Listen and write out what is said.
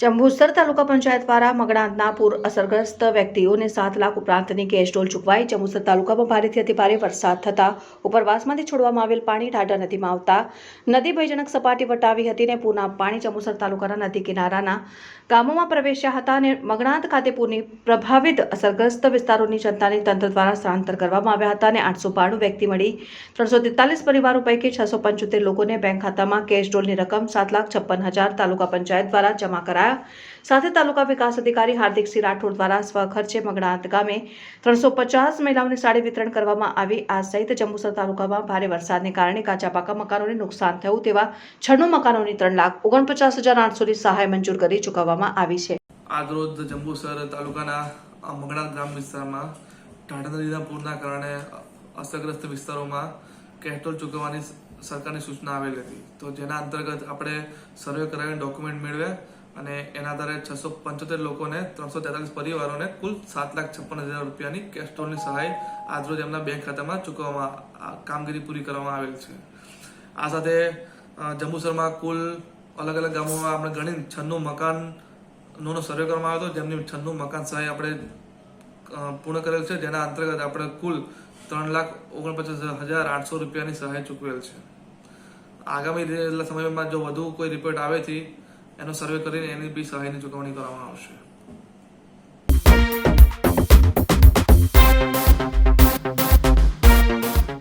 જંબુસર તાલુકા પંચાયત દ્વારા મગણાંતના પૂર અસરગ્રસ્ત વ્યક્તિઓને સાત લાખ ઉપરાંતની કેશ ડોલ ચૂકવાઈ. જંબુસર તાલુકામાં ભારેથી અતિભારે વરસાદ થતા ઉપરવાસમાંથી છોડવામાં આવેલ પાણી ઢાઢર નદીમાં આવતા નદી ભયજનક સપાટી વટાવી હતી અને પૂરના પાણી જંબુસર તાલુકાના નદી કિનારાના ગામોમાં પ્રવેશ્યા હતા અને મગણાંત ખાતે પૂરની પ્રભાવિત અસરગ્રસ્ત વિસ્તારોની જનતાને તંત્ર દ્વારા સ્થળાંતર કરવામાં આવ્યા હતા અને આઠસો બાણું વ્યક્તિ મળી, ત્રણસો તેતાલીસ પરિવારો પૈકી છસો પંચોતેર લોકોને બેંક ખાતામાં કેશ ડોલની રકમ સાત લાખ છપ્પન હજાર તાલુકા પંચાયત દ્વારા જમા કરાયા. સાથે તાલુકા વિકાસ અધિકારી હાર્દિકસિંહ રાઠોડ દ્વારા સ્વખર્ચે મગણાંત ગામે ત્રણસો પચાસ મહિલાઓને સાડી વિતરણ કરવામાં આવી. આ સહિત જંબુસર તાલુકામાં ભારે વરસાદને કારણે કાચા પાકા મકાનોને નુકસાન થયું તેવા છન્નું મકાનોની ત્રણ લાખ ઓગણપચાસ હજાર આઠસોની સહાય મંજૂર કરી ચૂકવવામાં આવી છે. આજરોજ જંબુસર તાલુકાના મગણા ગ્રામ વિસ્તારમાં ટાટા નદીના પૂરના કારણે અસરગ્રસ્ત વિસ્તારોમાં કેસ્ટોલ ચૂકવવાની સરકારની સૂચના આવેલી હતી. તો જેના અંતર્ગત આપણે સર્વે કરાવીને ડોક્યુમેન્ટ મેળવ્યા. અને એના આધારે છસો પંચોતેર લોકોને ત્રણસો તેતાલીસ પરિવારોને કુલ સાત લાખ છપ્પન હજાર રૂપિયાની કેસ્ટ્રોલની સહાય આજરોજ એમના બેંક ખાતામાં ચૂકવવામાં કામગીરી પૂરી કરવામાં આવેલ છે. આ સાથે જંબુસરમાં કુલ અલગ અલગ ગામોમાં આપણે ગણી છન્નું મકાન નો સર્વે કરવામાં આવ્યો હતો, જેમની છન્નું મકાન સહાય આપણે પૂર્ણ કરેલ છે, જેના અંતર્ગત આપણે કુલ ત્રણ લાખ ઓગણપચાસ હજાર આઠસો રૂપિયાની સહાય ચૂકવેલ છે. આગામી સમયમાં જો વધુ કોઈ રિપોર્ટ આવેથી એનો સર્વે કરીને એની બી સહાયની ચૂકવણી કરવામાં આવશે